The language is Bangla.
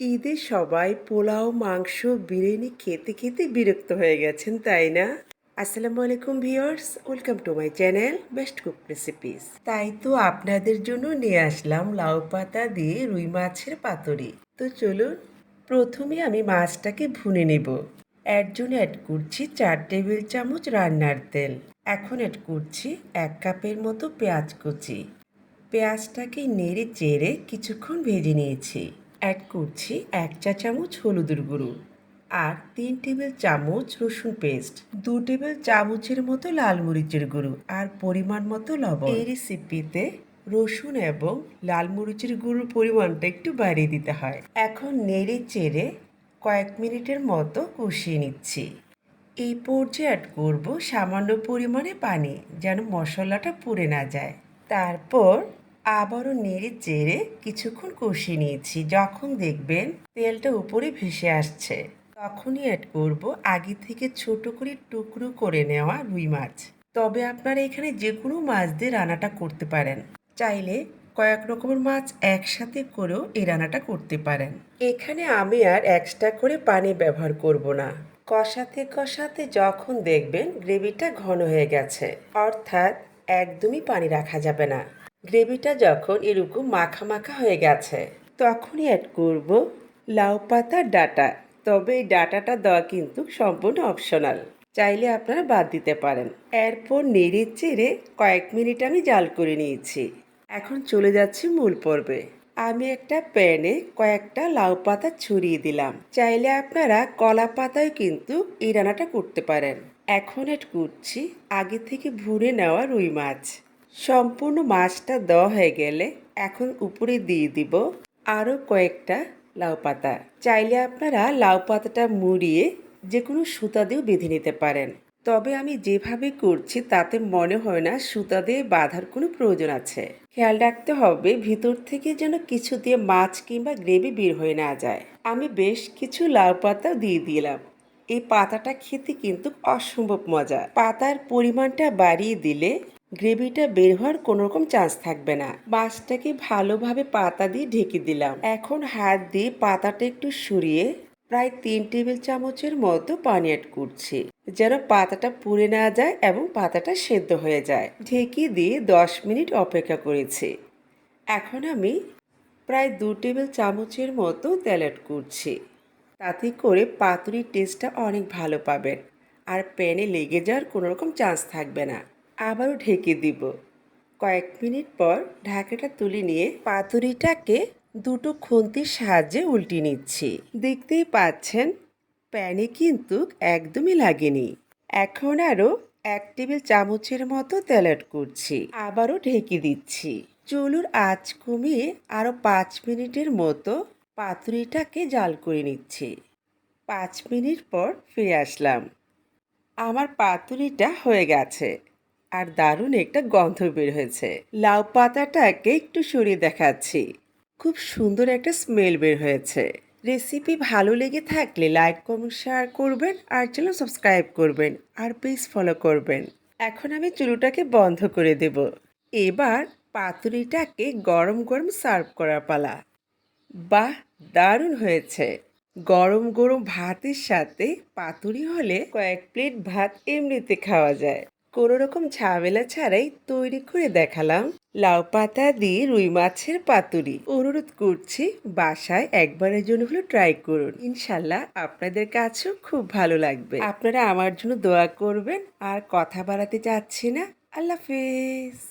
ঈদে সবাই পোলাও, মাংস, বিরিয়ানি খেতে খেতে বিরক্ত হয়ে গেছেন, তাই না? আসসালামু আলাইকুম viewers, welcome to my channel best cook recipes. তাই তো আপনাদের জন্য নিয়ে আসলাম লাউ পাতা দিয়ে রুই মাছের পাতুরি। তো চলুন, প্রথমে আমি মাছটাকে ভুনে নেব। এর জন্য অ্যাড করছি চার টেবিল চামচ রান্নার তেল। এখন অ্যাড করছি এক কাপের মতো পেঁয়াজ কুচি। পেঁয়াজটাকে নেড়ে চেড়ে কিছুক্ষণ ভেজে নিয়েছি। অ্যাড করছি, এক চা চামচ হলুদের গুঁড়ো আর তিন টেবিল চামচ রসুন পেস্ট দু টেবিল চামচের মতো লাল মরিচের গুঁড়ো আর পরিমাণ মতো লবণ। এই রেসিপিতে রসুন এবং লাল মরিচের গুঁড়োর পরিমাণটা একটু বাড়িয়ে দিতে হয়। এখন নেড়ে চেড়ে কয়েক মিনিটের মতো কষিয়ে নিচ্ছি। এই পর্যায়ে অ্যাড করব সামান্য পরিমাণে পানি যেন মশলাটা পুড়ে না যায়। তারপর আবারও নেড়ে চেড়ে কিছুক্ষণ কষিয়ে নিয়েছি। যখন দেখবেন তেলটা উপরে ভেসে আসছে, তখনই অ্যাড করব আগে থেকে ছোট করে টুকরো করে নেওয়া রুই মাছ। তবে আপনারা এখানে যে কোনো মাছ দিয়ে রান্নাটা করতে পারেন। চাইলে কয়েক রকমের মাছ একসাথে করেও এই রান্নাটা করতে পারেন। এখানে আমি আর এক্সট্রা করে পানি ব্যবহার করব না। কষাতে কষাতে যখন দেখবেন গ্রেভিটা ঘন হয়ে গেছে, অর্থাৎ একদমই পানি রাখা যাবে না। গ্রেভিটা যখন এরকম মাখা মাখা হয়ে গেছে, তখনই অ্যাড করব লাউ পাতার ডাটা। তবে এই ডাটাটা দেওয়া কিন্তু সম্পূর্ণ অপশনাল চাইলে আপনারা বাদ দিতে পারেন। এরপর নেড়ে চেড়ে কয়েক মিনিট আমি জাল করে নিয়েছি। এখন চলে যাচ্ছি মূল পর্বে। আমি একটা প্যানে কয়েকটা লাউ পাতা ছড়িয়ে দিলাম। চাইলে আপনারা কলা পাতায় কিন্তু এই রান্নাটা করতে পারেন। এখন এড করছি আগে থেকে ভুনে নেওয়া রুই মাছ। সম্পূর্ণ মাছটা দেওয়া হয়ে গেলে এখন উপরে দিয়ে দিব আরও কয়েকটা লাউ পাতা। চাইলে আপনারা লাউ পাতাটা মুড়িয়ে যে কোনো সুতা দিয়েও বেঁধে নিতে পারেন। তবে আমি যেভাবে করছি তাতে মনে হয় না সুতা দিয়ে বাঁধার কোনো প্রয়োজন আছে। খেয়াল রাখতে হবে ভিতর থেকে যেন কিছু দিয়ে মাছ কিংবা গ্রেভি বের হয়ে না যায়। আমি বেশ কিছু লাউ পাতা দিয়ে দিলাম। এই পাতাটা খেতে কিন্তু অসম্ভব মজা। পাতার পরিমাণটা বাড়িয়ে দিলে গ্রেভিটা বের হওয়ার কোনো রকম চান্স থাকবে না। মাছটাকে ভালোভাবে পাতা দিয়ে ঢেকে দিলাম। এখন হাত দিয়ে পাতাটা একটু সরিয়ে প্রায় তিন টেবিল চামচের মতো পানি অ্যাড করছি, যেন পাতাটা পুড়ে না যায় এবং পাতাটা সেদ্ধ হয়ে যায়। ঢেকে দিয়ে দশ মিনিট অপেক্ষা করেছি। এখন আমি প্রায় দু টেবিল চামচের মতো তেল অ্যাড করছি। তাতে করে পাতুরির টেস্টটা অনেক ভালো পাবেন। আর প্যানে লেগে যাওয়ার কোনো রকম চান্স থাকবে না। আবারও ঢেকে দিব। কয়েক মিনিট পর ঢাকাটা তুলে নিয়ে পাতুরিটাকে দুটো খুন্তির সাহায্যে উল্টে নিচ্ছি। দেখতেই পাচ্ছেন, প্যানে কিন্তু একদমই লাগেনি। এখন আরও এক টেবিল চামচের মতো তেল অ্যাড করছি। আবারও ঢেকে দিচ্ছি। চুলুর আঁচ কমিয়ে আরও পাঁচ মিনিটের মতো পাতুরিটাকে জাল করে নিচ্ছি। পাঁচ মিনিট পর ফিরে আসলাম। আমার পাতুরিটা হয়ে গেছে। আর দারুণ একটা গন্ধ বের হয়েছে। লাউ পাতাটাকে একটু সরিয়ে দেখাচ্ছি। খুব সুন্দর একটা স্মেল বের হয়েছে। রেসিপি ভালো লেগে থাকলে লাইক কমেন্ট শেয়ার করবেন আর চ্যানেল সাবস্ক্রাইব করবেন আর পেজ ফলো করবেন। এখন আমি চুলুটাকে বন্ধ করে দেব। এবার পাতুরিটাকে গরম গরম সার্ভ করার পালা। বাহ, দারুণ হয়েছে। গরম গরম ভাতের সাথে পাতুরি হলে কয়েক প্লেট ভাত এমনিতে খাওয়া যায়। কোনো রকম ঝামেলা ছাড়াই তৈরি করে দেখালাম লাউ পাতা দিয়ে রুই মাছের পাতুরি। অনুরোধ করছি বাসায় একবারের জন্য হলো ট্রাই করুন। ইনশাল্লাহ আপনাদের কাছেও খুব ভালো লাগবে। আপনারা আমার জন্য দোয়া করবেন, আর কথা বাড়াতে চাচ্ছি না। আল্লাহ হাফেজ।